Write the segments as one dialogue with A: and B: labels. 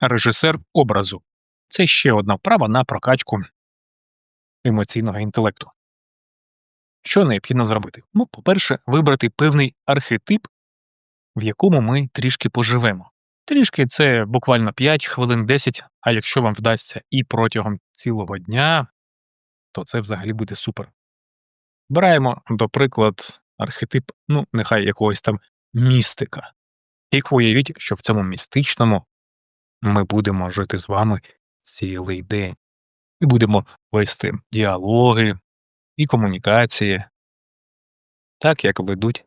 A: режисер образу. Це ще одна вправа на прокачку емоційного інтелекту. Що необхідно зробити? Ну, по-перше, вибрати певний архетип, в якому ми трішки поживемо. Трішки це буквально 5 хвилин 10, а якщо вам вдасться і протягом цілого дня, то це взагалі буде супер. Бераємо, до приклад, архетип, ну, нехай якогось там містика. І уявіть, що в цьому містичному ми будемо жити з вами цілий день. І будемо вести діалоги і комунікації, так як ведуть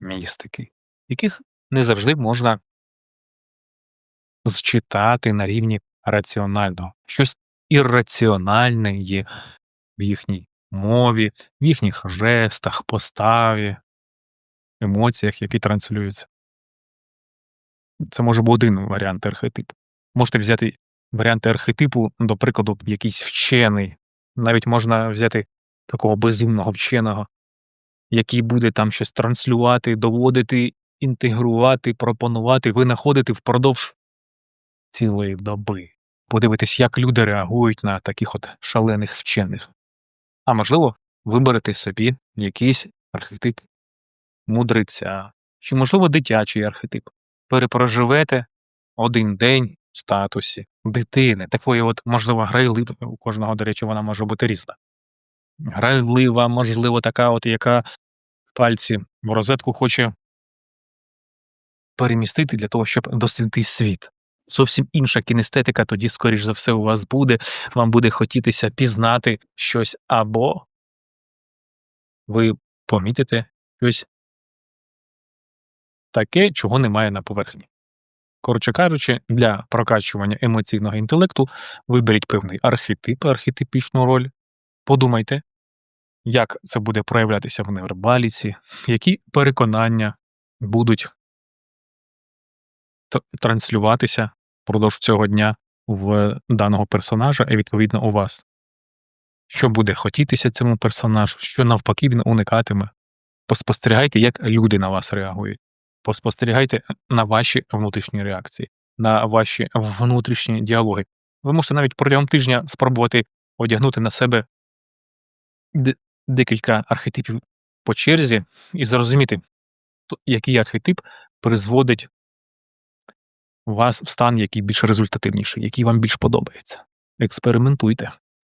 A: містики, яких не завжди можна зчитати на рівні раціонального. Щось ірраціональне є в їхній мові, в їхніх жестах, поставі, емоціях, які транслюються. Це може бути один варіант архетипу. Можете взяти варіанти архетипу, до прикладу, якийсь вчений. Навіть можна взяти такого безумного вченого, який буде там щось транслювати, доводити, інтегрувати, пропонувати, винаходити впродовж цілої доби. Подивитись, як люди реагують на таких от шалених вчених. А можливо, виберете собі якийсь архетип мудреця, чи, можливо, дитячий архетип. Перепроживете один день в статусі дитини, такої от, можливо, грайлива, у кожного, до речі, вона може бути різна. Грайлива, можливо, така, от, яка пальці в розетку хоче перемістити для того, щоб дослідити світ. Зовсім інша кінестетика тоді, скоріш за все, у вас буде, вам буде хотітися пізнати щось, або ви помітите щось таке, чого немає на поверхні. Коротше кажучи, для прокачування емоційного інтелекту виберіть певний архетип, архетипічну роль, подумайте, як це буде проявлятися в невербаліці, які переконання будуть транслюватися впродовж цього дня в даного персонажа, і відповідно у вас. Що буде хотітися цьому персонажу, що навпаки він уникатиме. Поспостерігайте, як люди на вас реагують. Поспостерігайте на ваші внутрішні реакції, на ваші внутрішні діалоги. Ви можете навіть протягом тижня спробувати одягнути на себе де- декілька архетипів по черзі і зрозуміти, який архетип призводить вас в стан, який більш результативніший, який вам більш подобається. Експериментуйте.